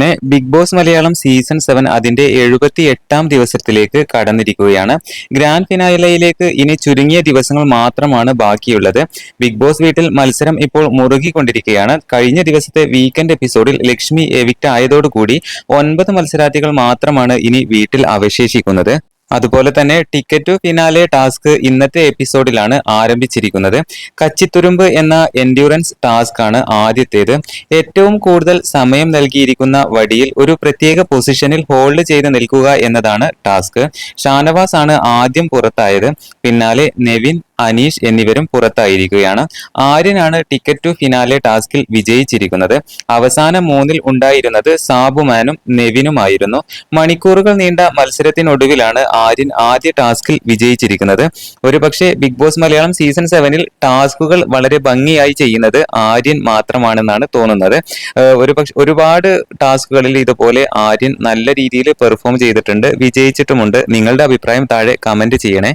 അങ്ങനെ Bigg Boss Malayalam season seven അതിന്റെ എഴുപത്തി എട്ടാം ദിവസത്തിലേക്ക് കടന്നിരിക്കുകയാണ്. ഗ്രാൻഡ് ഫിനാലയിലേക്ക് ഇനി ചുരുങ്ങിയ ദിവസങ്ങൾ മാത്രമാണ് ബാക്കിയുള്ളത്. ബിഗ് ബോസ് വീട്ടിൽ മത്സരം ഇപ്പോൾ മുറുകിക്കൊണ്ടിരിക്കുകയാണ്. കഴിഞ്ഞ ദിവസത്തെ വീക്കെൻഡ് എപ്പിസോഡിൽ ലക്ഷ്മി എവിക്റ്റ് ആയതോടുകൂടി ഒൻപത് മത്സരാർത്ഥികൾ മാത്രമാണ് ഇനി വീട്ടിൽ അവശേഷിക്കുന്നത്. അതുപോലെ തന്നെ ടിക്കറ്റ് ഫിനാലെ ടാസ്ക് ഇന്നത്തെ എപ്പിസോഡിലാണ് ആരംഭിച്ചിരിക്കുന്നത്. കച്ചിത്തുരുമ്പ് എന്ന എൻഡ്യൂറൻസ് ടാസ്ക് ആണ് ആദ്യത്തേത്. ഏറ്റവും കൂടുതൽ സമയം നൽകിയിരിക്കുന്ന വടിയിൽ ഒരു പ്രത്യേക പൊസിഷനിൽ ഹോൾഡ് ചെയ്ത് നിൽക്കുക എന്നതാണ് ടാസ്ക് ഷാനവാസ് ആണ് ആദ്യം പുറത്തായത്. പിന്നാലെ നെവിൻ അനീഷ് എന്നിവരും പുറത്തായിരിക്കുകയാണ്. ആര്യനാണ് ടിക്കറ്റ് ടു ഫിനാലെ ടാസ്കിൽ വിജയിച്ചിരിക്കുന്നത്. അവസാന മൂന്നിൽ ഉണ്ടായിരുന്നത് സാബുമാനും നെവിനുമായിരുന്നു. മണിക്കൂറുകൾ നീണ്ട മത്സരത്തിനൊടുവിലാണ് ആര്യൻ ആദ്യ ടാസ്കിൽ വിജയിച്ചിരിക്കുന്നത്. ഒരുപക്ഷെ ബിഗ് ബോസ് മലയാളം സീസൺ സെവനിൽ ടാസ്കുകൾ വളരെ ഭംഗിയായി ചെയ്യുന്നത് ആര്യൻ മാത്രമാണെന്നാണ് തോന്നുന്നത്. ഒരുപക്ഷെ ഒരുപാട് ടാസ്കുകളിൽ ഇതുപോലെ ആര്യൻ നല്ല രീതിയിൽ പെർഫോം ചെയ്തിട്ടുണ്ട് വിജയിച്ചിട്ടുമുണ്ട്. നിങ്ങളുടെ അഭിപ്രായം താഴെ കമന്റ് ചെയ്യണേ.